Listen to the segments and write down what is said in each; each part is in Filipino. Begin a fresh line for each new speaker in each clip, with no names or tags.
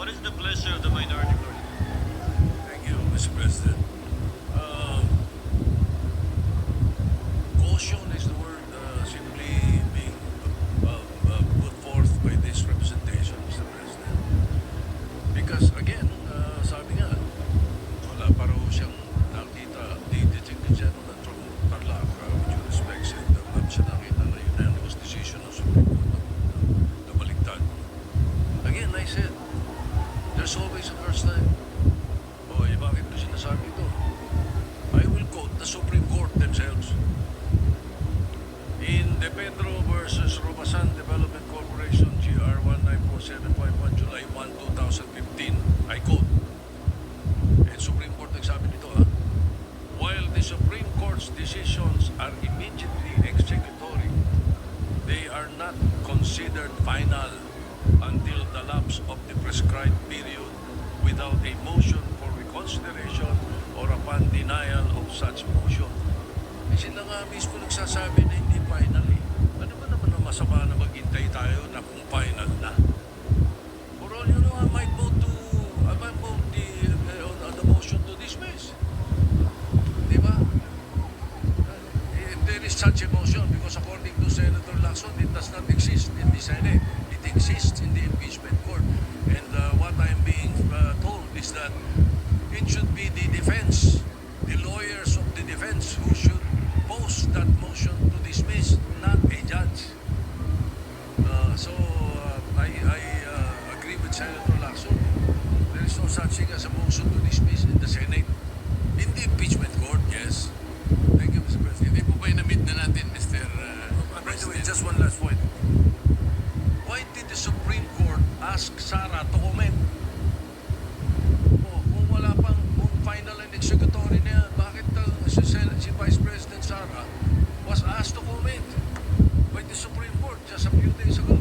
What is the pleasure of the minority?
the Supreme Court themselves. In De Pedro versus Robasan Development Corporation, GR 194751, July 1, 2015, I quote, and Supreme Court nagsabi nito ha, While the Supreme Court's decisions are immediately executory, they are not considered final until the lapse of the prescribed period without a motion for reconsideration or upon denial of such motion. Eh sila nga mismo nagsasabi na hindi final eh. Ano ba naman ang masama na maghintay tayo na kung was asked to comment by the Supreme Court just a few days ago.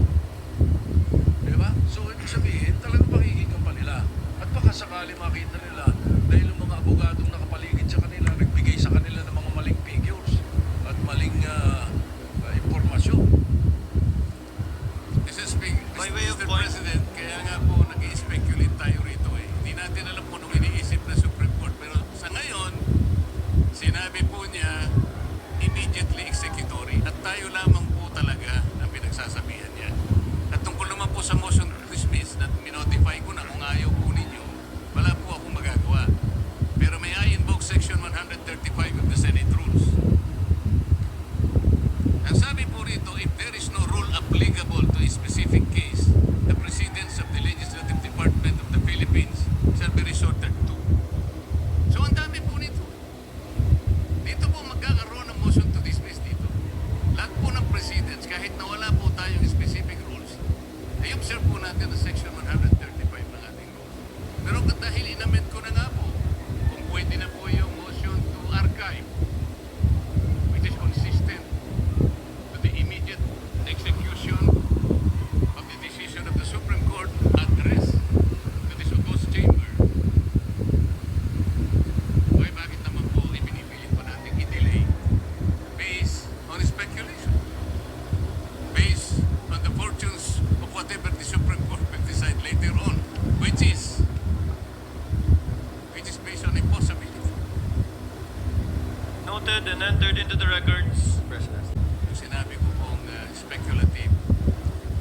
and entered into the records. President.
Sinabi ko pong uh, speculative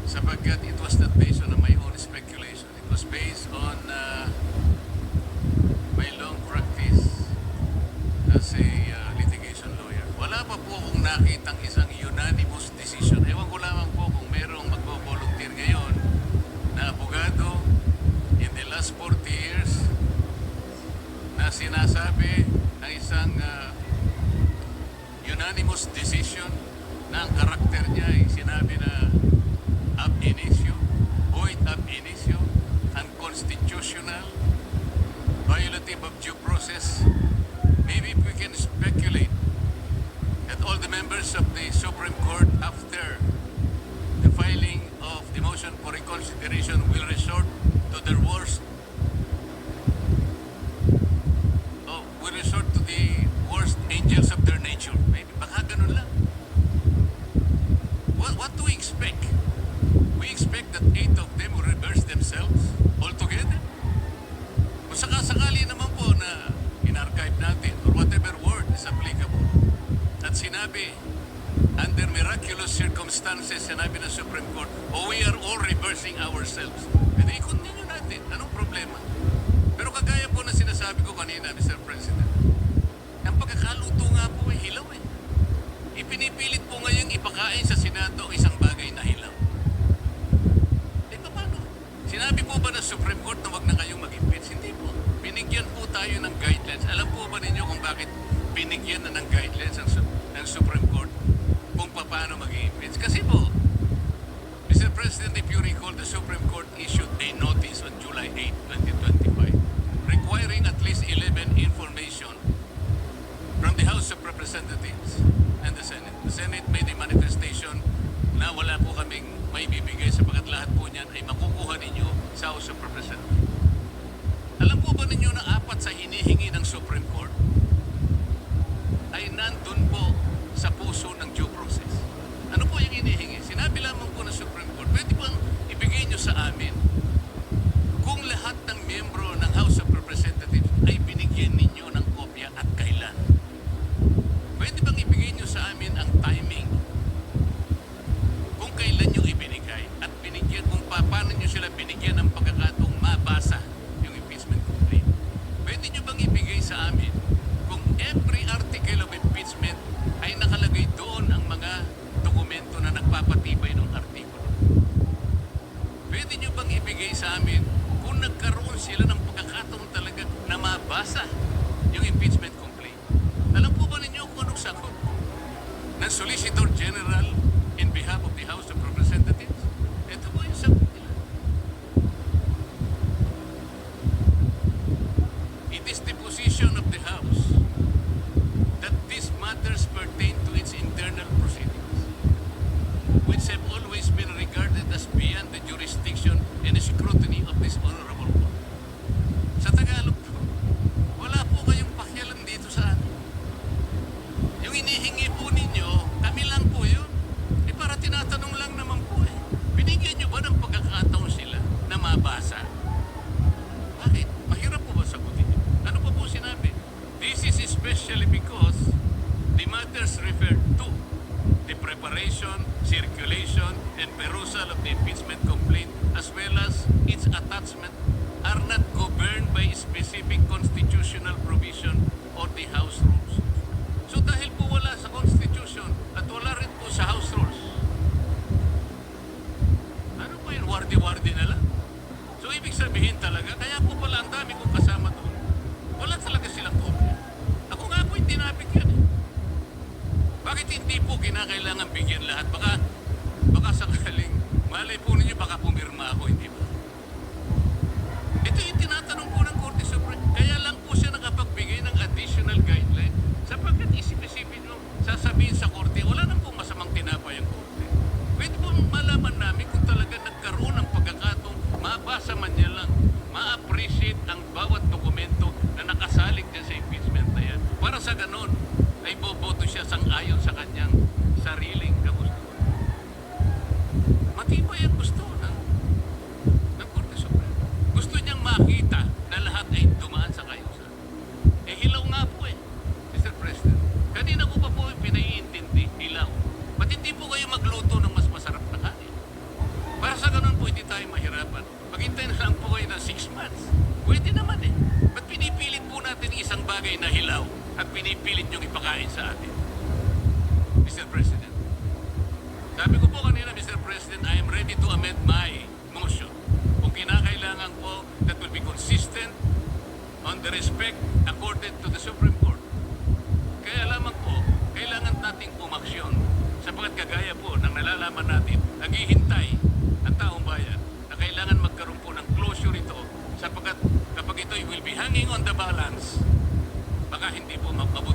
sapagkat it was not based on my own speculation. It was based on uh, my long practice as a uh, litigation lawyer. Wala pa po akong nakitang isang unanimous decision. Ewan ko lamang po kung merong magbo-volunteer ngayon na abogado in the last 40 years na sinasabi ng isang uh, unanimous decision na ang karakter niya ay sinabi na ab initio, void ab initio, unconstitutional, violative of due process. Maybe we can ourselves. E di continue natin. Anong problema? Pero kagaya po na sinasabi ko kanina, Mr. President, ang pagkakaluto nga po ay hilaw eh. Ipinipilit po ngayong ipakain sa Senado ang isang bagay na hilaw. Eh paano? Sinabi po ba ng Supreme Court na wag na kayong mag-impeach? Hindi po. Binigyan po tayo ng guidelines. Alam po ba ninyo kung bakit binigyan na ng guidelines ang, Su- ng Supreme Court kung paano mag-impeach? Kasi po. President, if you recall, the Supreme Court issued a notice on July 8, 2025, requiring at least 11 information from the House of Representatives and the Senate. The Senate made a manifestation na wala po kaming may bibigay sapagat lahat po niyan ay makukuha ninyo sa House of Representatives. Alam po ba ninyo na apat sa hinihingi ng Supreme Court ay nandun po sa puso ng due process? Ano po yung hinihingi? Sinabi lamang po ng Supreme Court, pwede bang ibigay nyo sa amin kung lahat ng miyembro ng House of Representatives ay binigyan ninyo ng kopya at kailan? Pwede bang ibigay nyo sa amin ang timing kung kailan nyo ibinigay at binigyan kung pa, paano nyo sila binigyan ng pagkakataong mabasa yung impeachment complaint? Pwede nyo bang ibigay sa amin kung every article of impeachment ay nakalagay doon ang mga dokumento na nagpapatibay ng artikulo? Pwede nyo bang ibigay sa amin kung nagkaroon sila ng pagkakataon talaga na mabasa yung impeachment complaint? Alam po ba ninyo kung anong sagot ng Solicitor General in behalf of the House of Representatives? Ito po yung sagot nila. It is the position of the House that these matters pertain to its internal proceedings which have always been regarded as beyond the jurisdiction and scrutiny of this honorable court. Sa Tagalog po, wala po kayong pakialam dito sa atin. Yung inihingi po ninyo, kami lang po yun. Eh para tinatanong lang naman po eh. Binigyan nyo ba ng pagkakataon sila na mabasa? Bakit? Mahirap po ba sagutin nyo? Ano pa po sinabi? This is especially because the matters referred to the preparation, circulation, and perusal of the impeachment complaint as well as its attachment are not governed by specific constitutional provision or the House rules. So dahil pinipilit niyong ipakain sa atin. Mr. President, sabi ko po kanina, Mr. President, I am ready to amend my motion. Kung kinakailangan po, that will be consistent on the respect accorded to the Supreme Court. Kaya lamang po, kailangan nating umaksyon sapagkat kagaya po ng nalalaman natin, naghihintay ang taong bayan na kailangan magkaroon po ng closure ito sapagkat kapag ito will be hanging on the balance, baka hindi на, на